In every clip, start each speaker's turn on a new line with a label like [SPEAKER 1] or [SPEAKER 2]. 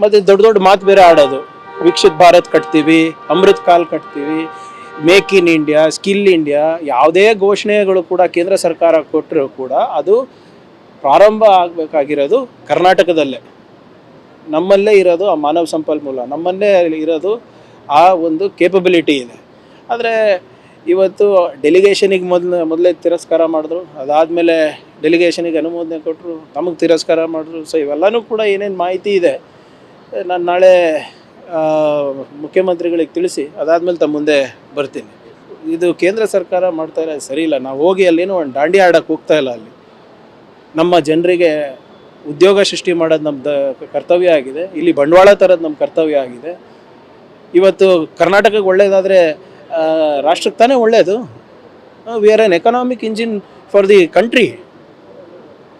[SPEAKER 1] ಮತ್ತು ದೊಡ್ಡ ದೊಡ್ಡ ಮಾತು ಬೇರೆ ಆಡೋದು. ವಿಕಸಿತ್ ಭಾರತ್ ಕಟ್ತೀವಿ, ಅಮೃತ್ ಕಾಲ್ ಕಟ್ತೀವಿ, make in India, skill India, ಯಾವುದೇ ಘೋಷಣೆಗಳು ಕೂಡ ಕೇಂದ್ರ ಸರ್ಕಾರ ಕೊಟ್ಟರೂ ಕೂಡ ಅದು ಪ್ರಾರಂಭ ಆಗಬೇಕಾಗಿರೋದು ಕರ್ನಾಟಕದಲ್ಲೇ. ನಮ್ಮಲ್ಲೇ ಇರೋದು ಆ ಮಾನವ ಸಂಪನ್ಮೂಲ. ನಮ್ಮಲ್ಲೇ ಇರೋದು ಆ ಒಂದು ಕೇಪಬಿಲಿಟಿ ಇದೆ. ಆದರೆ ಇವತ್ತು ಡೆಲಿಗೇಷನಿಗೆ ಮೊದಲು, ಮೊದಲೇ ತಿರಸ್ಕಾರ ಮಾಡಿದ್ರು. ಅದಾದಮೇಲೆ ಡೆಲಿಗೇಷನಿಗೆ ಅನುಮೋದನೆ ಕೊಟ್ಟರು ತಮಗೆ ತಿರಸ್ಕಾರ ಮಾಡಿದ್ರು. ಸೊ ಇವೆಲ್ಲನೂ ಕೂಡ ಏನೇನು ಮಾಹಿತಿ ಇದೆ. ನಾನು ನಾಳೆ ಮುಖ್ಯಮಂತ್ರಿಗಳಿಗೆ ತಿಳಿಸಿ, ಅದಾದಮೇಲೆ ತಮ್ಮ ಮುಂದೆ ಬರ್ತೀನಿ. ಇದು ಕೇಂದ್ರ ಸರ್ಕಾರ ಮಾಡ್ತಾ ಇರೋದು ಸರಿ ಇಲ್ಲ. ನಾವು ಹೋಗಿ ಅಲ್ಲೇನೋ ಒಂದು ದಾಂಡಿ ಆಡೋಕ್ಕೆ ಹೋಗ್ತಾ ಇಲ್ಲ ಅಲ್ಲಿ. ನಮ್ಮ ಜನರಿಗೆ ಉದ್ಯೋಗ ಸೃಷ್ಟಿ ಮಾಡೋದು ನಮ್ಮ ಕರ್ತವ್ಯ ಆಗಿದೆ. ಇಲ್ಲಿ ಬಂಡವಾಳ ತರೋದು ನಮ್ಮ ಕರ್ತವ್ಯ ಆಗಿದೆ. ಇವತ್ತು ಕರ್ನಾಟಕಕ್ಕೆ ಒಳ್ಳೆಯದಾದರೆ ರಾಷ್ಟ್ರಕ್ಕೆ ತಾನೇ ಒಳ್ಳೆಯದು we are an economic engine for the country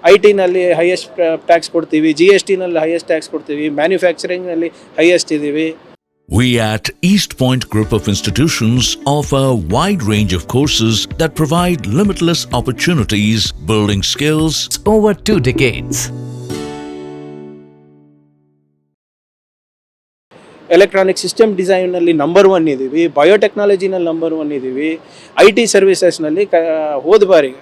[SPEAKER 1] I ಟಿನಲ್ಲಿ ಹೈಯೆಸ್ಟ್ ಟ್ಯಾಕ್ಸ್ ಕೊಡ್ತೀವಿ ಜಿ ಎಸ್ ಟಿನಲ್ಲಿ ಹೈಯೆಸ್ಟ್ ಟ್ಯಾಕ್ಸ್ ಕೊಡ್ತೀವಿ ಮ್ಯಾನುಫ್ಯಾಕ್ಚರಿಂಗ್ನಲ್ಲಿ ಹೈಯೆಸ್ಟ್ ಇದ್ದೀವಿ
[SPEAKER 2] We at East Point Group of Institutions offer a wide range of courses that provide limitless opportunities, building skills,
[SPEAKER 3] over two decades.
[SPEAKER 1] Electronic system ಡಿಸೈನಲ್ಲಿ number one ಇದ್ದೀವಿ ಬಯೋಟೆಕ್ನಾಲಜಿನಲ್ಲಿ number one ಇದ್ದೀವಿ I T ಸರ್ವಿಸಸ್ನಲ್ಲಿ ಕ, ಹೋದ ಬಾರಿ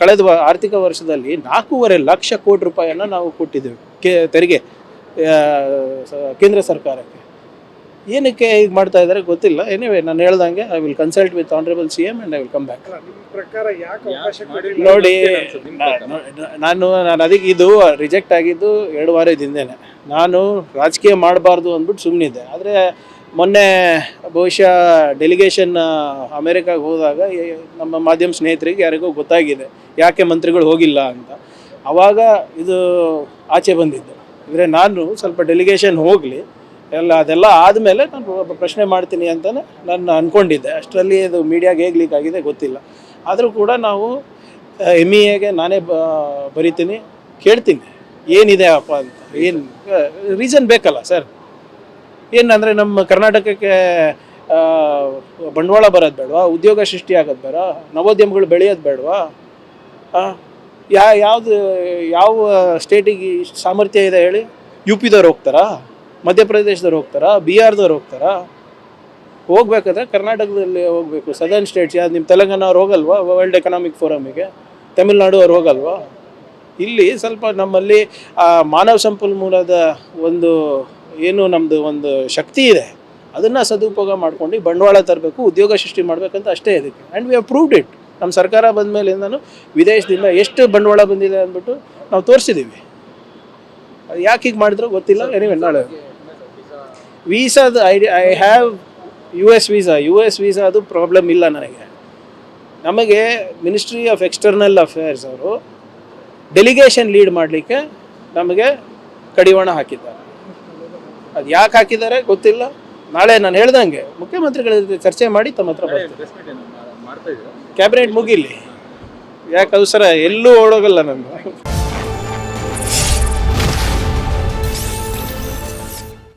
[SPEAKER 1] ಕಳೆದ ಆರ್ಥಿಕ ವರ್ಷದಲ್ಲಿ ನಾಲ್ಕೂವರೆ ಲಕ್ಷ ಕೋಟಿ ರೂಪಾಯಿಯನ್ನು ನಾವು ಕೊಟ್ಟಿದ್ದೇವೆ, ಕೆ, ತೆರಿಗೆ ಕೇಂದ್ರ ಸರ್ಕಾರಕ್ಕೆ. ಏನಕ್ಕೆ ಈಗ ಮಾಡ್ತಾ ಇದ್ದಾರೆ ಗೊತ್ತಿಲ್ಲ. ಎನಿವೆ ನಾನು ಹೇಳ್ದಂಗೆ I will consult with honourable C M and
[SPEAKER 4] I will come back
[SPEAKER 1] ನೋಡಿ ನಾನು ನಾನು ಅದಕ್ಕೆ ಇದು ರಿಜೆಕ್ಟ್ ಆಗಿದ್ದು ಎರಡು ವಾರದ ಹಿಂದೆನೆ. ನಾನು ರಾಜಕೀಯ ಮಾಡಬಾರ್ದು ಅಂದ್ಬಿಟ್ಟು ಸುಮ್ಮನಿದ್ದೆ ಆದರೆ ಮೊನ್ನೆ ಬಹುಶಃ ಡೆಲಿಗೇಷನ್ ಅಮೇರಿಕಾಗೆ ಹೋದಾಗ ನಮ್ಮ ಮಾಧ್ಯಮ ಸ್ನೇಹಿತರಿಗೆ ಯಾರಿಗೂ ಗೊತ್ತಾಗಿದೆ. ಯಾಕೆ ಮಂತ್ರಿಗಳು ಹೋಗಿಲ್ಲ ಅಂತ. ಆವಾಗ ಇದು ಆಚೆ ಬಂದಿದ್ದು. ಅಂದರೆ ನಾನು ಸ್ವಲ್ಪ ಡೆಲಿಗೇಷನ್ ಹೋಗಲಿ ಎಲ್ಲ ಅದೆಲ್ಲ ಆದಮೇಲೆ ನಾನು ಪ್ರಶ್ನೆ ಮಾಡ್ತೀನಿ ಅಂತಲೇ ನಾನು ಅಂದ್ಕೊಂಡಿದ್ದೆ ಅಷ್ಟರಲ್ಲಿ ಅದು ಮೀಡಿಯಾಗೆ ಹೇಗೆ ಲೀಕ್ ಆಗಿದೆ ಗೊತ್ತಿಲ್ಲ. ಆದರೂ ಕೂಡ ನಾವು ಎಂ ಇ ಎಗೆ ನಾನೇ ಬ ಬರಿತೀನಿ. ಕೇಳ್ತೀನಿ. ಏನಿದೆ ಅಪ್ಪ ಅಂತ. ಏನು ರೀಸನ್ ಬೇಕಲ್ಲ ಸರ್ ಏನಂದರೆ ನಮ್ಮ ಕರ್ನಾಟಕಕ್ಕೆ ಬಂಡವಾಳ ಬರೋದು ಬೇಡವಾ? ಉದ್ಯೋಗ ಸೃಷ್ಟಿ ಆಗೋದು ಬೇಡ ನವೋದ್ಯಮಗಳು ಬೆಳೆಯೋದು ಬೇಡವಾ? ಯಾವುದು, ಯಾವ ಸ್ಟೇಟಿಗೆ ಇಷ್ಟು ಸಾಮರ್ಥ್ಯ ಇದೆ ಹೇಳಿ? ಯು ಪಿದವ್ರು ಹೋಗ್ತಾರಾ? ಮಧ್ಯಪ್ರದೇಶದವ್ರು ಹೋಗ್ತಾರಾ? ಬಿಹಾರ್ದವ್ರು ಹೋಗ್ತಾರಾ? ಹೋಗ್ಬೇಕಾದ್ರೆ ಕರ್ನಾಟಕದಲ್ಲಿ ಹೋಗಬೇಕು. ಸದರ್ನ್ ಸ್ಟೇಟ್ಸ್ ಯಾವ್ದು ನಿಮ್ಮ ತೆಲಂಗಾಣ ಅವ್ರು ಹೋಗಲ್ವಾ? ವರ್ಲ್ಡ್ ಎಕನಾಮಿಕ್ ಫೋರಮಿಗೆ ತಮಿಳ್ನಾಡು ಅವ್ರು ಹೋಗಲ್ವಾ? ಇಲ್ಲಿ ಸ್ವಲ್ಪ ನಮ್ಮಲ್ಲಿ ಮಾನವ ಸಂಪನ್ಮೂಲದ ಒಂದು ಏನು ನಮ್ಮದು ಒಂದು ಶಕ್ತಿ ಇದೆ. ಅದನ್ನು ಸದುಪಯೋಗ ಮಾಡ್ಕೊಂಡು ಬಂಡವಾಳ ತರಬೇಕು, ಉದ್ಯೋಗ ಸೃಷ್ಟಿ ಮಾಡಬೇಕಂತ ಅಷ್ಟೇ ಇದಕ್ಕೆ. And we have proved it ನಮ್ಮ ಸರ್ಕಾರ ಬಂದ ಮೇಲಿಂದನೂ ವಿದೇಶದಿಂದ ಎಷ್ಟು ಬಂಡವಾಳ ಬಂದಿದೆ ಅಂದ್ಬಿಟ್ಟು ನಾವು ತೋರಿಸಿದ್ದೀವಿ ಯಾಕೆ ಹೀಗೆ ಮಾಡಿದ್ರು ಗೊತ್ತಿಲ್ಲ. ಎನಿವೆ ನಾಳೆ ವೀಸಾದ I I have U S visa U S visa ಅದು ಪ್ರಾಬ್ಲಮ್ ಇಲ್ಲ ನನಗೆ. ನಮಗೆ ಮಿನಿಸ್ಟ್ರಿ ಆಫ್ ಎಕ್ಸ್ಟರ್ನಲ್ ಅಫೇರ್ಸ್ ಅವರು ಡೆಲಿಗೇಷನ್ ಲೀಡ್ ಮಾಡಲಿಕ್ಕೆ ನಮಗೆ ಕಡಿವಾಣ ಹಾಕಿದ್ದಾರೆ. ಅದು ಯಾಕೆ ಹಾಕಿದ್ದಾರೆ ಗೊತ್ತಿಲ್ಲ. ನಾಳೆ ನಾನು ಹೇಳ್ದಂಗೆ ಮುಖ್ಯಮಂತ್ರಿಗಳ ಜೊತೆ ಚರ್ಚೆ ಮಾಡಿ ತಮ್ಮ ಹತ್ರ ಬರ್ತೀನಿ? ಕ್ಯಾಬಿನೆಟ್ ಮುಗಿಲಿ. ಯಾಕೆ ಅವಸರ ಎಲ್ಲೂ ಓಡೋಗಲ್ಲ ನಾನು